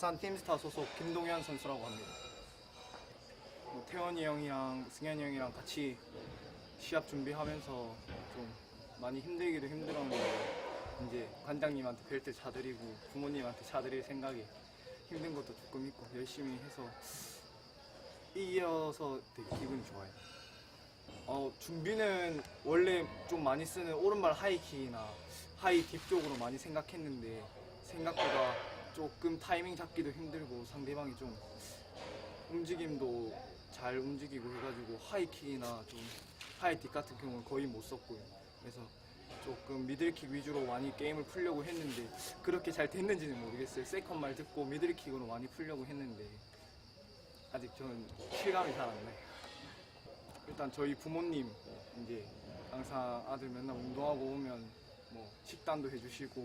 산 팀스타 소속 김동현 선수라고 합니다. 뭐 태원이 형이랑 승현이 형이랑 같이 시합 준비하면서 좀 많이 힘들기도 힘들었는데 이제 관장님한테 뵐때 차드리고 부모님한테 차드릴 생각에 힘든 것도 조금 있고 열심히 해서 이겨서 되게 기분이 좋아요. 어, 준비는 원래 좀 많이 쓰는 오른발 하이킥이나 하이 딥 쪽으로 많이 생각했는데 생각보다 조금 타이밍 잡기도 힘들고 상대방이 좀 움직임도 잘 움직이고 해가지고 하이킥이나 좀 하이 딥 같은 경우는 거의 못 썼고요. 그래서 조금 미들킥 위주로 많이 게임을 풀려고 했는데 그렇게 잘 됐는지는 모르겠어요. 세컨 말 듣고 미들킥으로 많이 풀려고 했는데 아직 저는 실감이 잘 안 나요. 일단 저희 부모님 이제 항상 아들 맨날 운동하고 오면 뭐 식단도 해주시고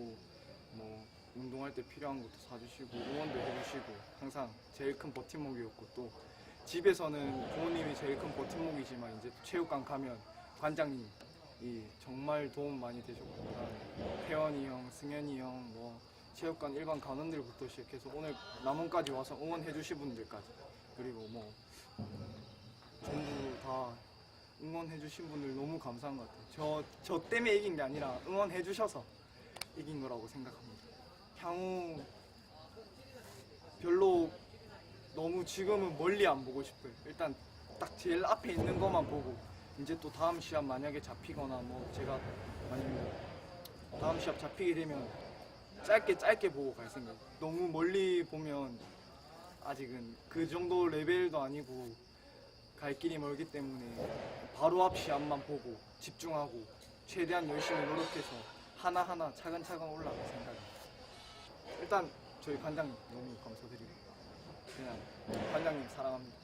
뭐 운동할 때 필요한 것도 사주시고 응원도 해주시고 항상 제일 큰 버팀목이었고 또 집에서는 부모님이 제일 큰 버팀목이지만 이제 체육관 가면 관장님이 정말 도움 많이 되셨고 태원이 형, 승현이 형, 뭐 체육관 일반 간원들부터 시작해서 오늘 남원까지 와서 응원해 주신 분들까지 그리고 뭐 전부 다 응원해 주신 분들 너무 감사한 것 같아요. 저, 저 때문에 이긴 게 아니라 응원해 주셔서 이긴 거라고 생각합니다. 향후 별로 너무 지금은 멀리 안 보고 싶어요. 일단 딱 제일 앞에 있는 것만 보고 이제 또 다음 시합 만약에 잡히거나 뭐 제가 아니면 다음 시합 잡히게 되면 짧게 짧게 보고 갈 생각. 너무 멀리 보면 아직은 그 정도 레벨도 아니고 갈 길이 멀기 때문에 바로 앞 시합만 보고 집중하고 최대한 열심히 노력해서 하나하나 차근차근 올라갈 생각입니다. 일단 저희 관장님 너무 감사드리고 그냥 관장님 사랑합니다.